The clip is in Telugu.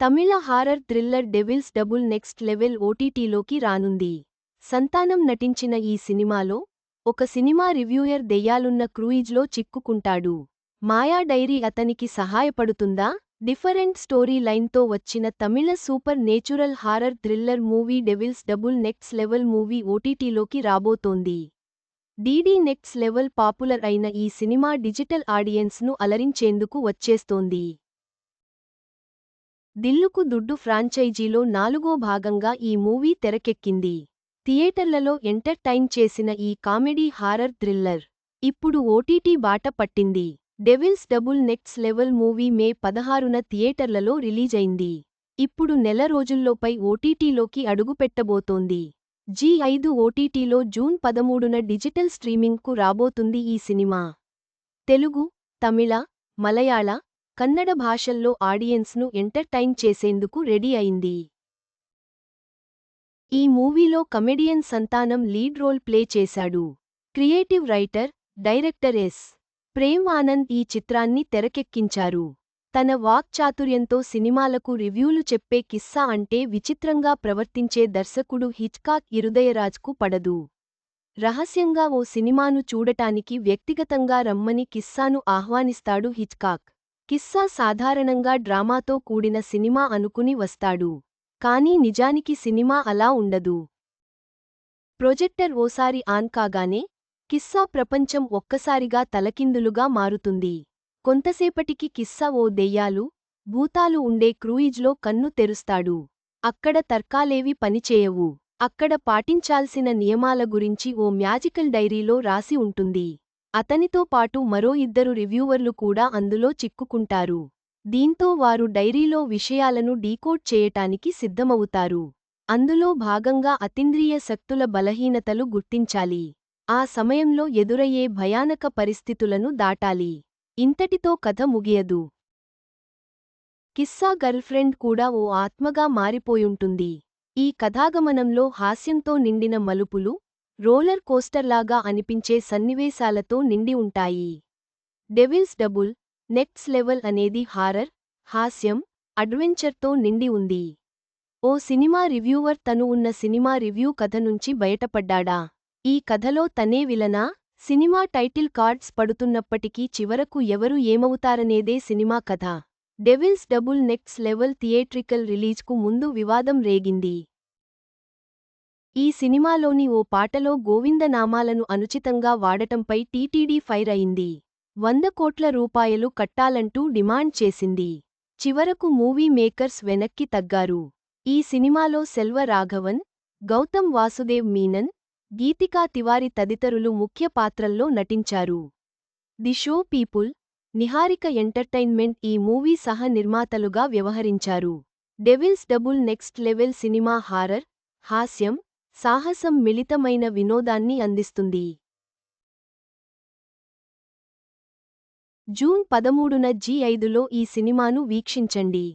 Tamil horror thriller Devil's Double Next Level ఓటీటీలోకి రానుంది. సంతానం నటించిన ఈ సినిమాలో ఒక సినిమా రివ్యూయర్ దెయ్యాలున్న క్రూయిజ్లో చిక్కుకుంటాడు. మాయా డైరీ అతనికి సహాయపడుతుందా? డిఫరెంట్ స్టోరీ లైన్తో వచ్చిన Tamil supernatural horror thriller movie Devil's Double Next Level movie ఓటీటీలోకి రాబోతోంది. డీడీ నెక్స్ట్ లెవెల్ పాపులర్ అయిన ఈ సినిమా డిజిటల్ ఆడియన్స్ను అలరించేందుకు వచ్చేస్తోంది. దిల్లుకు దుడ్డు ఫ్రాంచైజీలో నాలుగో భాగంగా ఈ మూవీ తెరకెక్కింది. థియేటర్లలో ఎంటర్టైన్ చేసిన ఈ కామెడీ హారర్ థ్రిల్లర్ ఇప్పుడు ఓటీటీ బాట పట్టింది. Devil's Double Next Level movie May పదహారున థియేటర్లలో రిలీజైంది. ఇప్పుడు నెల రోజుల్లోపై ఓటీటీలోకి అడుగుపెట్టబోతోంది. జీ ఐదు ఓటీటీలో జూన్ పదమూడున డిజిటల్ స్ట్రీమింగ్కు రాబోతుంది ఈ సినిమా. తెలుగు తమిళ మలయాళ కన్నడ భాషల్లో ఆడియన్స్ను ఎంటర్టైన్ చేసేందుకు రెడీ అయింది. ఈ మూవీలో comedian Santhanam lead role play చేశాడు. Creative writer director S. Prem Anand ఈ చిత్రాన్ని తెరకెక్కించారు. తన వాక్చాతుర్యంతో సినిమాలకు రివ్యూలు చెప్పే కిస్సా అంటే విచిత్రంగా ప్రవర్తించే దర్శకుడు హిచ్కాక్ ఇరుదయరాజ్కు పడదు. రహస్యంగా ఓ సినిమాను చూడటానికి వ్యక్తిగతంగా రమ్మని కిస్సాను ఆహ్వానిస్తాడు హిచ్కాక్. కిస్సా సాధారణంగా డ్రామాతో కూడిన సినిమా అనుకుని వస్తాడు. కానీ నిజానికి సినిమా అలా ఉండదు. ప్రొజెక్టర్ ఓసారి ఆన్ కాగానే కిస్సా ప్రపంచం ఒక్కసారిగా తలకిందులుగా మారుతుంది. కొంతసేపటికి కిస్సా ఓ దెయ్యాలు భూతాలు ఉండే క్రూయిజ్లో కన్ను తెరుస్తాడు. అక్కడ తర్కాలేవి పనిచేయవు. అక్కడ పాటించాల్సిన నియమాల గురించి ఓ మ్యాజికల్ డైరీలో రాసి ఉంటుంది. అతనితో పాటు మరో ఇద్దరు రివ్యూవర్లు కూడా అందులో చిక్కుకుంటారు. దీంతో వారు డైరీలో విషయాలను డీకోడ్ చేయటానికి సిద్ధమవుతారు. అందులో భాగంగా అతీంద్రియ శక్తుల బలహీనతలు గుర్తించాలి. ఆ సమయంలో ఎదురయ్యే భయానక పరిస్థితులను దాటాలి. ఇంతటితో కథ ముగియదు. కిస్సా గర్ల్ఫ్రెండ్ కూడా ఓ ఆత్మగా మారిపోయుంటుంది. ఈ కథాగమనంలో హాస్యంతో నిండిన మలుపులు రోలర్ కోస్టర్లాగా అనిపించే సన్నివేశాలతో నిండి ఉంటాయి. డెవిల్స్ డబుల్ నెక్స్ట్ లెవెల్ అనేది హారర్ హాస్యం అడ్వెంచర్తో నిండి ఉంది. ఓ సినిమా రివ్యూవర్ తను ఉన్న సినిమా రివ్యూ కథ నుంచి బయటపడ్డాడా? ఈ కథలో తనే విలనా? సినిమా టైటిల్ కార్డ్స్ పడుతున్నప్పటికీ చివరకు ఎవరు ఏమవుతారనేదే సినిమా కథ. Devil's Double Next Level theatrical రిలీజ్కు ముందు వివాదం రేగింది. ఈ సినిమాలోని ఓ పాటలో గోవిందనామాలను అనుచితంగా వాడటంపై టీటీడీ ఫైర్ అయింది. వంద కోట్ల రూపాయలు కట్టాలంటూ డిమాండ్ చేసింది. చివరకు మూవీ మేకర్స్ వెనక్కి తగ్గారు. ఈ సినిమాలో సెల్వ రాఘవన్ గౌతమ్ వాసుదేవ్ మీనన్ గీతికా తివారి తదితరులు ముఖ్య పాత్రల్లో నటించారు. The show people Niharika entertainment ఈ మూవీ సహ నిర్మాతలుగా వ్యవహరించారు. డెవిల్స్ డబుల్ నెక్స్ట్ లెవెల్ సినిమా హారర్ హాస్యం సాహసం మిళితమైన వినోదాన్ని అందిస్తుంది. జూన్ పదమూడున జీ ఐదులో ఈ సినిమాను వీక్షించండి.